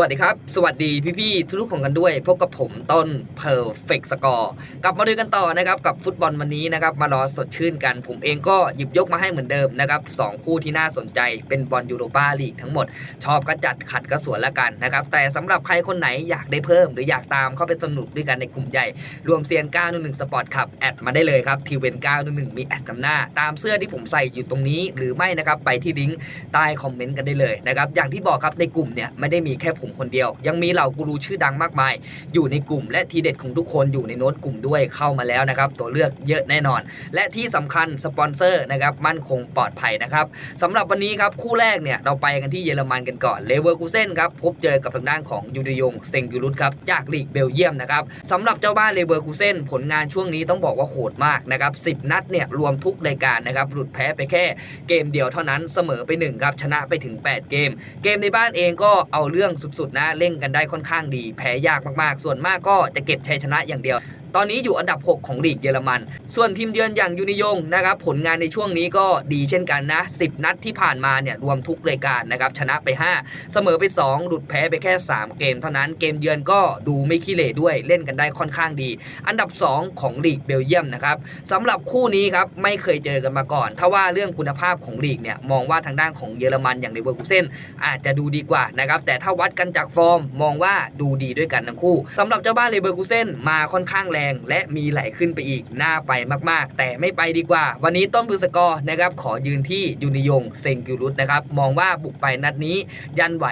วัสดีครับ สวัสดีพี่ๆทุกๆคนกันด้วย พบกับผมต้น Perfect Score กลับมาดูกันต่อนะครับกับฟุตบอลวันนี้นะครับมารอสดชื่นกัน ผมเองก็หยิบยกมาให้เหมือนเดิมนะครับสองคู่ที่น่าสนใจเป็นบอลยูโรปาลีกทั้งหมด ชอบก็จัดขัดก็สวนละกันนะครับแต่สำหรับใครคนไหนอยากได้เพิ่ม หรืออยากตามเข้าไปสนุกด้วยกันในกลุ่มใหญ่ รวมเซียน911สปอร์ตขับแอดมาได้เลยครับทีเวน911มีแอดนำหน้า ตามเสื้อที่ผมใส่อยู่ตรงนี้หรือไม่นะครับไปที่ลิงก์ใต้คอมเมนต์กันได้เลยนะครับอย่างที่บอกครับในกลุ่มเนี่ยไม่ได้มีแค่ผมคนเดียว ยังมีเหล่ากูรูชื่อดังมากมาย อยู่ในกลุ่ม และทีเด็ดของทุกคนอยู่ในโน้ตกลุ่มด้วยเข้ามาแล้วนะครับ ตัวเลือกเยอะแน่นอน และที่สำคัญสปอนเซอร์นะครับมั่นคงปลอดภัยนะครับสำหรับวันนี้ครับคู่แรกเนี่ยเราไปกันที่เยอรมันกันก่อนเลเวอร์คูเซนครับพบเจอกับทางด้านของยูดยงเซงยูรุตครับจากลีกเบลเยียมนะครับสำหรับเจ้าบ้านเลเวอร์คูเซนผลงานช่วงนี้ต้องบอกว่าโหดมากนะครับ10 นัดเนี่ยรวมทุกรายการนะครับหลุดแพ้ไปแค่เกมเดียวเท่านั้นเสมอไปหนึ่งครับชนะไปถึง 8 เกม เกมในบ้านเองก็เอาเรื่องสุสุดๆนะเล่นกันได้ค่อนข้างดีแพ้ยากมากๆ ส่วนมากก็จะเก็บชัยชนะอย่างเดียว ตอนนี้อยู่อันดับ 6 ของลีกเยอรมัน ส่วนทีมเยือนอย่างยูนิยงนะครับผลงานในช่วงนี้ก็ดีเช่นกันนะ 10 นัดที่ผ่านมาเนี่ยรวมทุกรายการนะครับชนะไป 5 เสมอไป 2 หลุดแพ้ไปแค่ 3 เกม เท่านั้นเกมเยือนก็ดูไม่ขี้เหร่ด้วยเล่นกันได้ค่อนข้างดี อันดับ 2 ของลีกเบลเยียมนะครับสำหรับคู่นี้ครับไม่เคยเจอกันมาก่อน ถ้าว่าเรื่องคุณภาพของลีกเนี่ยมองว่าทางด้านของเยอรมันอย่างเลเวอร์คูเซนอาจจะดูดีกว่านะครับแต่ถ้าวัดกันจากฟอร์มมองว่าดูดีด้วยกันทั้งคู่สำหรับเจ้าบ้านเลเวอร์คูเซนมาค่อนข้างแรงและมีไหลขึ้นไปอีกน่าไปมาก ๆ แต่ไม่ไปดีกว่า วันนี้ต้นบุษกรนะครับขอยืนที่ยูนิยงเซงกิรุตนะครับมองว่าบุกไปนัดนี้ ยันไหว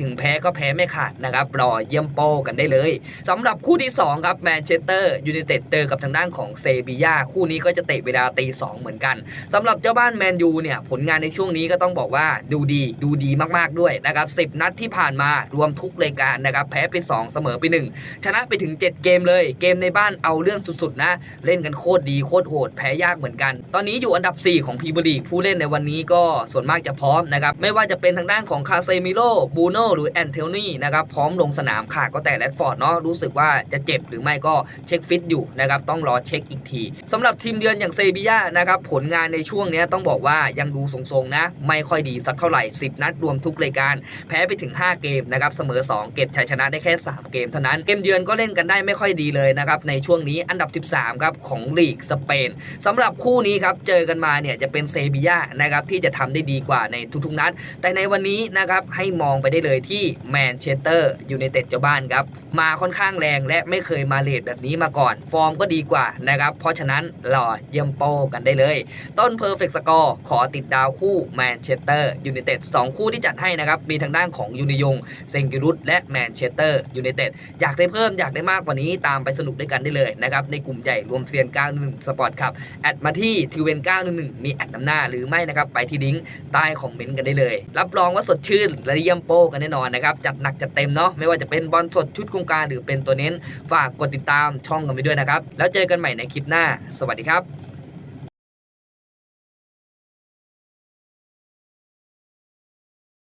ถึงแพ้ก็แพ้ไม่ขาดนะครับรอเยี่ยมโป้กันได้เลยสำหรับคู่ที่2ครับแมนเชสเตอร์ยูไนเต็ดเจอกับทางด้านของเซบียาคู่นี้ก็จะเตะเวลาตีสองเหมือนกันสำหรับเจ้าบ้านแมนยูเนี่ยผลงานในช่วงนี้ก็ต้องบอกว่าดูดีดูดีมากๆด้วยนะครับ10นัดที่ผ่านมารวมทุกรายการนะครับแพ้ไป 2 เสมอไป 1 ชนะไปถึง 7 เกมเลย เกมในบ้านเอาเรื่องสุดๆนะ เล่นกันโคตรดีโคตรโหดแพ้ยากเหมือนกัน ตอนนี้อยู่อันดับ 4 ของพรีเมียร์ลีกผู้เล่นในวันนี้ก็ส่วนมากจะพร้อมนะครับ ไม่ว่าจะเป็นทางด้านของคาเซมิโลบูโนหรือแอนเทลนี่นะครับ พร้อมลงสนามขาดก็แต่แรดฟอร์ดเนาะรู้สึกว่าจะเจ็บหรือไม่ก็เช็คฟิตอยู่นะครับต้องรอเช็คอีกทีสำหรับทีมเยือนอย่างเซบียานะครับผลงานในช่วงนี้ต้องบอกว่ายังดูทรงๆนะ ไม่ค่อยดีสักเท่าไหร่ 10 นัดรวมทุกรายการ แพ้ไปถึง 5 เกมนะครับเสมอ 2 เก็บชัยชนะได้แค่ 3 เกมเท่านั้นเกมเยือนก็เล่นกันได้ไม่ค่อยดีเลยนะครับในช่วงนี้อันดับ 13 ครับของลีกสเปนสำหรับคู่นี้ครับเจอกันมาเนี่ยจะเป็นเซบียานะครับที่จะทำได้ดีกว่าในทุกๆนัด แต่ในวันนี้นะครับให้มองไปได้เลยที่แมนเชสเตอร์ยูไนเต็ดเจ้าบ้านครับมาค่อนข้างแรงและไม่เคยมาเลทแบบนี้มาก่อน ฟอร์มก็ดีกว่านะครับเพราะฉะนั้นรอเยี่ยมโป้กันได้เลย ต้นเพอร์เฟกต์สกอร์ขอติดดาวคู่แมนเชสเตอร์ยูไนเต็ดสองคู่ที่จัดให้นะครับมีทางด้านของยูนิยงเซงกิรุตและแมนเชสเตอร์ยูไนเต็ดอยากได้เพิ่มอยากได้มากกว่านี้ตามไปสนุกด้วยกันได้เลยนะครับในกลุ่มใหญ่รวมเซียน91สปอร์ตครับแอดมาที่ทีเวน911มีแอดนำหน้าหรือไม่นะครับไปที่ลิงก์ใต้คอมเมนต์กันได้เลย รับรองว่าสดชื่นและเยี่ยมโป้กันแน่นอนนะครับจัดหนักจัดเต็มเนาะไม่ว่าจะเป็นบอลสดชุดโครงการหรือเป็นตัวเน้น ฝากกดติดตามช่องกันไปด้วยนะครับแล้วเจอกันใหม่ในคลิปหน้า สวัสดีครับ